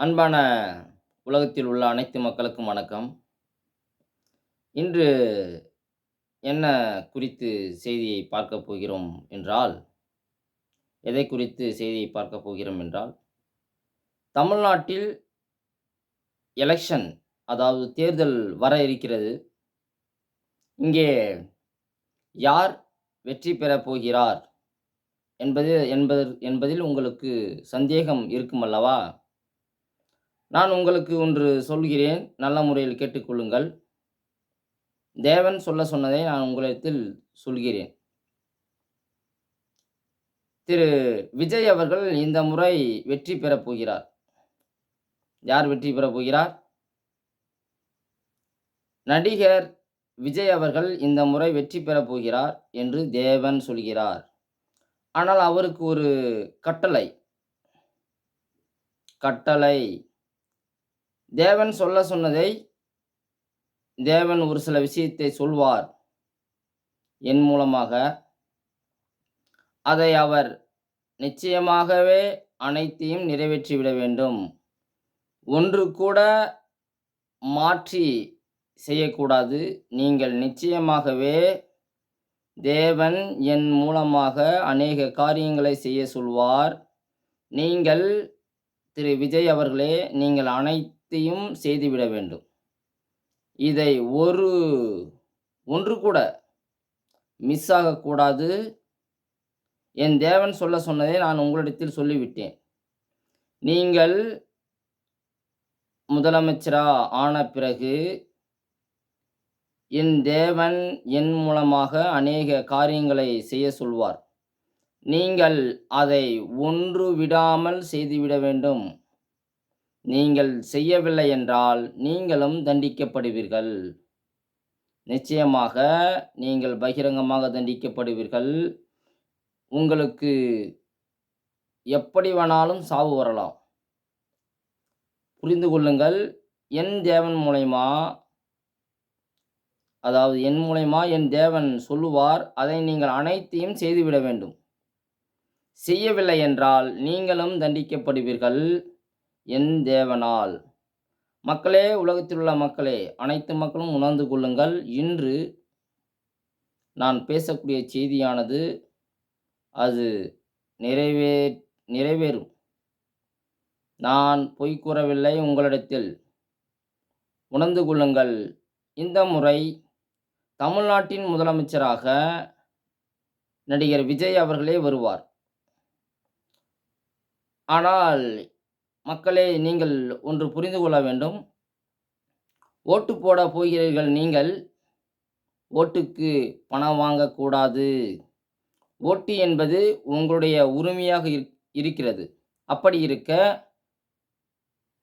அன்பான உலகத்தில் உள்ள அனைத்து மக்களுக்கும் வணக்கம். இன்று என்ன குறித்து செய்தியை பார்க்கப் போகிறோம் என்றால், எதை குறித்து செய்தியை பார்க்கப் போகிறோம் என்றால், தமிழ்நாட்டில் எலெக்ஷன் அதாவது தேர்தல் வர இருக்கிறது. இங்கே யார் வெற்றி பெறப் போகிறார் என்பது என்பது என்பதில் உங்களுக்கு சந்தேகம் இருக்கும் அல்லவா? நான் உங்களுக்கு ஒன்று சொல்கிறேன். நல்ல முறையில் கேட்டுக்கொள்ளுங்கள். தேவன் சொல்ல சொன்னதை நான் உங்களிடத்தில் சொல்கிறேன். திரு விஜய் அவர்கள் இந்த முறை வெற்றி பெறப் போகிறார். யார் வெற்றி பெறப் போகிறார்? நடிகர் விஜய் அவர்கள் இந்த முறை வெற்றி பெறப் போகிறார் என்று தேவன் சொல்கிறார். ஆனால் அவருக்கு ஒரு கட்டளை. கட்டளை. தேவன் சொல்ல சொன்னதை தேவன் ஒரு சில விஷயத்தை சொல்வார். என் மூலமாக. அதை அவர் நிச்சயமாகவே அனைத்தையும் நிறைவேற்றிவிட வேண்டும். ஒன்று கூட மாற்றி செய்யக்கூடாது. நீங்கள் நிச்சயமாகவே தேவன் என் மூலமாக அநேக காரியங்களை செய்யச் சொல்வார். நீங்கள் திரு விஜய் அவர்களே நீங்கள் அனைத்தையும் செய்துவிட வேண்டும். இதை ஒரு ஒன்று கூட மிஸ் ஆகக்கூடாது. என் தேவன் சொல்ல சொன்னதை நான் உங்களிடத்தில் சொல்லிவிட்டேன். நீங்கள் முதலமைச்சரா ஆன பிறகு என் தேவன் என் மூலமாக அநேக காரியங்களை செய்ய சொல்வார். நீங்கள் அதை ஒன்று விடாமல் செய்துவிட வேண்டும். நீங்கள் செய்யவில்லை என்றால் நீங்களும் தண்டிக்கப்படுவீர்கள். நிச்சயமாக நீங்கள் பகிரங்கமாக தண்டிக்கப்படுவீர்கள். உங்களுக்கு எப்படி வேணாலும் சாவு வரலாம். புரிந்து கொள்ளுங்கள். என் தேவன் மூலயமா அதாவது என் மூலயமா என் தேவன் சொல்லுவார். அதை நீங்கள் அனைத்தையும் செய்துவிட வேண்டும். செய்யவில்லை என்றால் நீங்களும் தண்டிக்கப்படுவீர்கள். என் தேவனால். மக்களே உலகத்தில் உள்ள மக்களே அனைத்து மக்களும் உணர்ந்து கொள்ளுங்கள். இன்று நான் பேசக்கூடிய செய்தியானது அது நிறைவே நிறைவேறும். நான் பொய் கூறவில்லை உங்களிடத்தில். உணர்ந்து கொள்ளுங்கள். இந்த முறை தமிழ்நாட்டின் முதலமைச்சராக நடிகர் விஜய் அவர்களே வருவார். ஆனால் மக்களே நீங்கள் ஒன்று புரிந்து கொள்ள வேண்டும். ஓட்டு போட போகிறீர்கள் நீங்கள். ஓட்டுக்கு பணம் வாங்கக்கூடாது. ஓட்டு என்பது உங்களுடைய உரிமையாக இரு இருக்கிறது. அப்படி இருக்க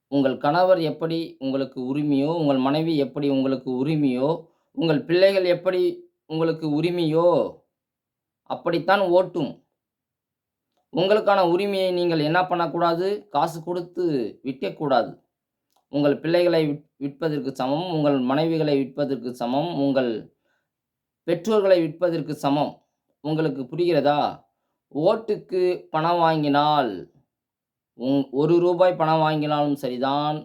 உங்கள் கணவர் எப்படி உங்களுக்கு உரிமையோ, உங்கள் மனைவி எப்படி உங்களுக்கு உரிமையோ, உங்கள் பிள்ளைகள் எப்படி உங்களுக்கு உரிமையோ, அப்படித்தான் ஓட்டும். உங்களுக்கான உரிமையை நீங்கள் என்ன பண்ணக்கூடாது? காசு கொடுத்து விற்கக்கூடாது. உங்கள் பிள்ளைகளை விற் விற்பதற்கு சமம். உங்கள் மனைவிகளை விற்பதற்கு சமம். உங்கள் பெற்றோர்களை விற்பதற்கு சமம். உங்களுக்கு புரிகிறதா? ஓட்டுக்கு பணம் வாங்கினால் உங் ஒரு ரூபாய் பணம் வாங்கினாலும் சரிதான்.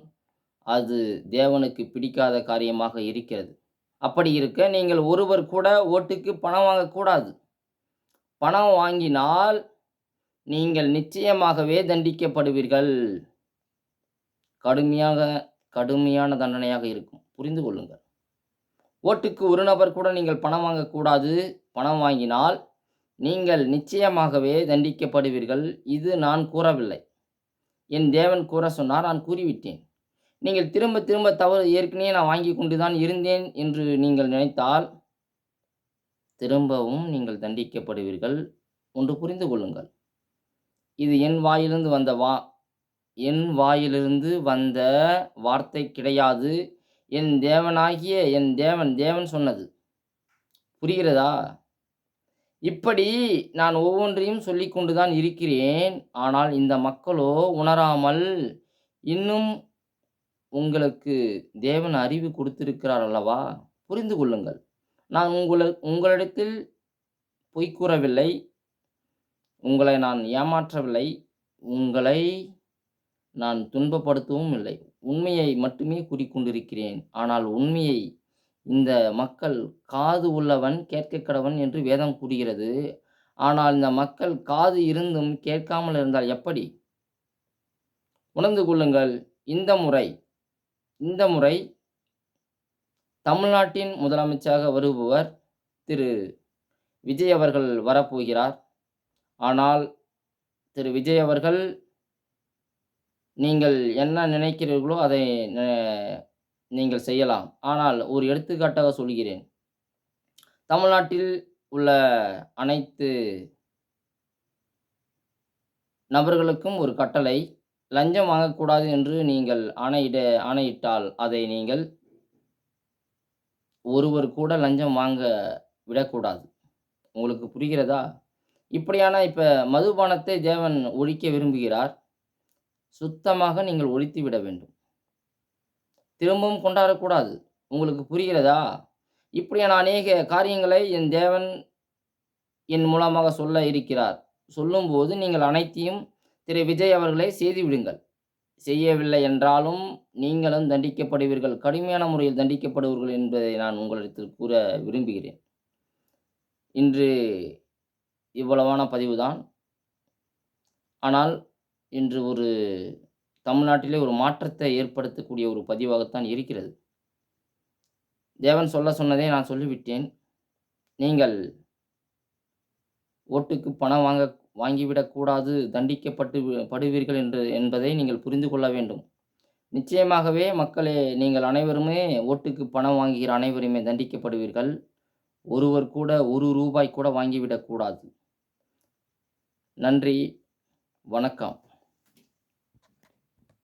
அது தேவனுக்கு பிடிக்காத காரியமாக இருக்கிறது. அப்படி இருக்க நீங்கள் ஒருவர் கூட ஓட்டுக்கு பணம் வாங்கக்கூடாது. பணம் வாங்கினால் நீங்கள் நிச்சயமாகவே தண்டிக்கப்படுவீர்கள். கடுமையாக கடுமையான தண்டனையாக இருக்கும். புரிந்து கொள்ளுங்கள். ஓட்டுக்கு ஒரு நபர் கூட நீங்கள் பணம் வாங்கக்கூடாது. பணம் வாங்கினால் நீங்கள் நிச்சயமாகவே தண்டிக்கப்படுவீர்கள். இது நான் கூறவில்லை. என் தேவன் கூற சொன்னார். நான் கூறிவிட்டேன். நீங்கள் திரும்ப திரும்ப தவறு ஏற்கனவே நான் வாங்கி கொண்டு தான் இருந்தேன் என்று நீங்கள் நினைத்தால் திரும்பவும் நீங்கள் தண்டிக்கப்படுவீர்கள். ஒன்று புரிந்து கொள்ளுங்கள். இது என் வாயிலிருந்து வந்த வா என் வாயிலிருந்து வந்த வார்த்தை கிடையாது. என் தேவனாகிய என் தேவன் தேவன் சொன்னது. புரிகிறதா? இப்படி நான் ஒவ்வொன்றையும் சொல்லி கொண்டு தான் இருக்கிறேன். ஆனால் இந்த மக்களோ உணராமல் இன்னும் உங்களுக்கு தேவன் அறிவு கொடுத்திருக்கிறார் அல்லவா? புரிந்து கொள்ளுங்கள். நான் உங்களை உங்களிடத்தில் பொய் கூறவில்லை. உங்களை நான் ஏமாற்றவில்லை. உங்களை நான் துன்பப்படுத்தவும் இல்லை. உண்மையை மட்டுமே கூறிக்கொண்டிருக்கிறேன். ஆனால் உண்மையை இந்த மக்கள் காது உள்ளவன் கேட்க கடவன் என்று வேதம் கூறுகிறது. ஆனால் இந்த மக்கள் காது இருந்தும் கேட்காமல் இருந்தால் எப்படி? உணர்ந்து கொள்ளுங்கள். இந்த முறை இந்த முறை தமிழ்நாட்டின் முதலமைச்சராக வருபவர் திரு. விஜய் அவர்கள் வரப்போகிறார். ஆனால் திரு. விஜய் அவர்கள் நீங்கள் என்ன நினைக்கிறீர்களோ அதை நீங்கள் செய்யலாம். ஆனால் ஒரு எடுத்துக்காட்டாக சொல்கிறேன். தமிழ்நாட்டில் உள்ள அனைத்து நபர்களுக்கும் ஒரு கட்டளை. லஞ்சம் வாங்கக்கூடாது என்று நீங்கள் ஆணையிட ஆணையிட்டால் அதை நீங்கள் ஒருவர் கூட லஞ்சம் வாங்க விடக்கூடாது. உங்களுக்கு புரிகிறதா? இப்படியான இப்போ மதுபானத்தை தேவன் ஒழிக்க விரும்புகிறார். சுத்தமாக நீங்கள் ஒழித்து விட வேண்டும். திரும்பவும் கொண்டாடக்கூடாது. உங்களுக்கு புரிகிறதா? இப்படியான அநேக காரியங்களை என் தேவன் என் மூலமாக சொல்ல இருக்கிறார். சொல்லும்போது நீங்கள் அனைத்தையும் திரு. விஜய் அவர்களே செய்துவிடுங்கள். செய்யவில்லை என்றாலும் நீங்களும் தண்டிக்கப்படுவீர்கள். கடுமையான முறையில் தண்டிக்கப்படுவீர்கள் என்பதை நான் உங்களிடத்தில் கூற விரும்புகிறேன். இன்று இவ்வளவான பதிவு தான் ஆனால் இன்று ஒரு தமிழ்நாட்டிலே ஒரு மாற்றத்தை ஏற்படுத்தக்கூடிய ஒரு பதிவாகத்தான் இருக்கிறது. தேவன் சொல்ல சொன்னதை நான் சொல்லிவிட்டேன். நீங்கள் ஓட்டுக்கு பணம் வாங்க வாங்கிவிடக்கூடாது தண்டிக்கப்பட்டு படுவீர்கள் என்று என்பதை நீங்கள் புரிந்து கொள்ள வேண்டும். நிச்சயமாகவே மக்களே நீங்கள் அனைவருமே ஓட்டுக்கு பணம் வாங்குகிற அனைவருமே தண்டிக்கப்படுவீர்கள். ஒருவர் கூட ஒரு ரூபாய் கூட வாங்கிவிடக்கூடாது நன்றி. வணக்கம்.